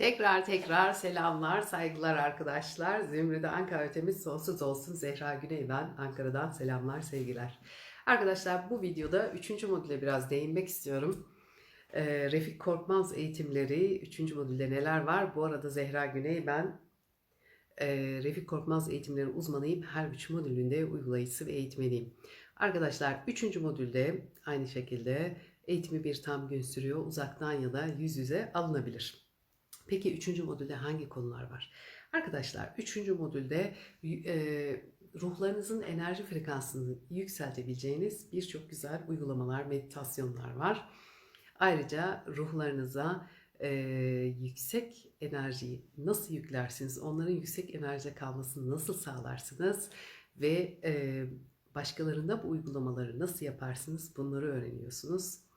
Tekrar tekrar selamlar, saygılar arkadaşlar. Zümrüt'e Ankara ötemiz sonsuz olsun. Zehra Güney ben. Ankara'dan selamlar, sevgiler. Arkadaşlar bu videoda 3. modüle biraz değinmek istiyorum. Ee, Refik Korkmaz eğitimleri 3. modülde neler var? Bu arada Zehra Güney ben. Ee, Refik Korkmaz eğitimleri uzmanıyım. Her 3 modülünde uygulayıcısı ve eğitmeniyim. Arkadaşlar 3. modülde aynı şekilde eğitimi bir tam gün sürüyor. Uzaktan ya da yüz yüze alınabilir. Peki üçüncü modülde hangi konular var? Arkadaşlar üçüncü modülde e, ruhlarınızın enerji frekansını yükseltebileceğiniz birçok güzel uygulamalar, meditasyonlar var. Ayrıca ruhlarınıza e, yüksek enerjiyi nasıl yüklersiniz, onların yüksek enerjide kalmasını nasıl sağlarsınız ve e, başkalarında bu uygulamaları nasıl yaparsınız bunları öğreniyorsunuz.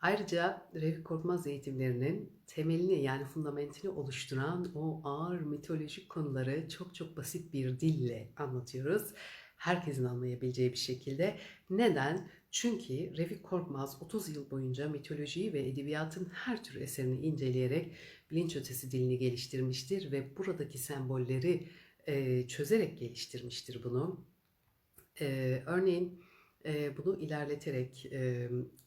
Ayrıca Refik Korkmaz eğitimlerinin temelini yani fundamentini oluşturan o ağır mitolojik konuları çok çok basit bir dille anlatıyoruz. Herkesin anlayabileceği bir şekilde. Neden? Çünkü Refik Korkmaz 30 yıl boyunca mitolojiyi ve edebiyatın her tür eserini inceleyerek bilinç ötesi dilini geliştirmiştir ve buradaki sembolleri çözerek geliştirmiştir bunu. Örneğin bunu ilerleterek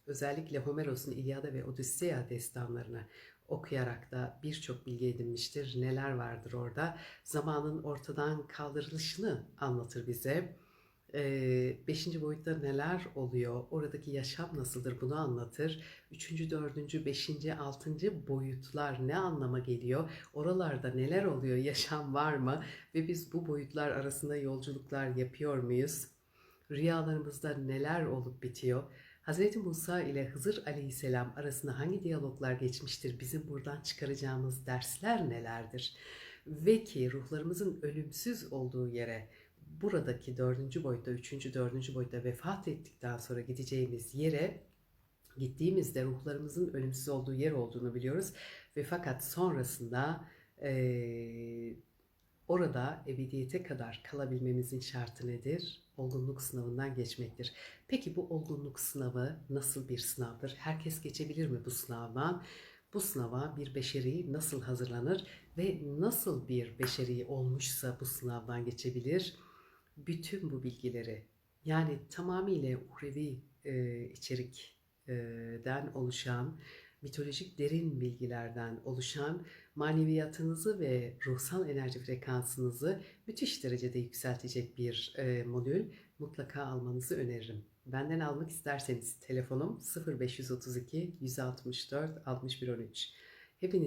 özellikle Homeros'un İlyada ve Odisseya destanlarını okuyarak da birçok bilgi edinmiştir. Neler vardır orada? Zamanın ortadan kaldırılışını anlatır bize. Beşinci boyutta neler oluyor? Oradaki yaşam nasıldır? Bunu anlatır. Üçüncü, dördüncü, beşinci, altıncı boyutlar ne anlama geliyor? Oralarda neler oluyor? Yaşam var mı? Ve biz bu boyutlar arasında yolculuklar yapıyor muyuz? Rüyalarımızda neler olup bitiyor? Hz. Musa ile Hızır aleyhisselam arasında hangi diyaloglar geçmiştir? Bizim buradan çıkaracağımız dersler nelerdir? Ve ki ruhlarımızın ölümsüz olduğu yere buradaki dördüncü boyutta, üçüncü, dördüncü boyutta vefat ettikten sonra gideceğimiz yere gittiğimizde ruhlarımızın ölümsüz olduğu yer olduğunu biliyoruz. Ve fakat sonrasında eee, orada ebediyete kadar kalabilmemizin şartı nedir? Olgunluk sınavından geçmektir. Peki bu olgunluk sınavı nasıl bir sınavdır? Herkes geçebilir mi bu sınavdan? Bu sınava bir beşeri nasıl hazırlanır ve nasıl bir beşeri olmuşsa bu sınavdan geçebilir? Bütün bu bilgileri yani tamamıyla uhrevi e, içerikten oluşan, mitolojik derin bilgilerden oluşan maneviyatınızı ve ruhsal enerji frekansınızı müthiş derecede yükseltecek bir e, modül mutlaka almanızı öneririm. Benden almak isterseniz telefonum 0532 164 6113. Hepiniz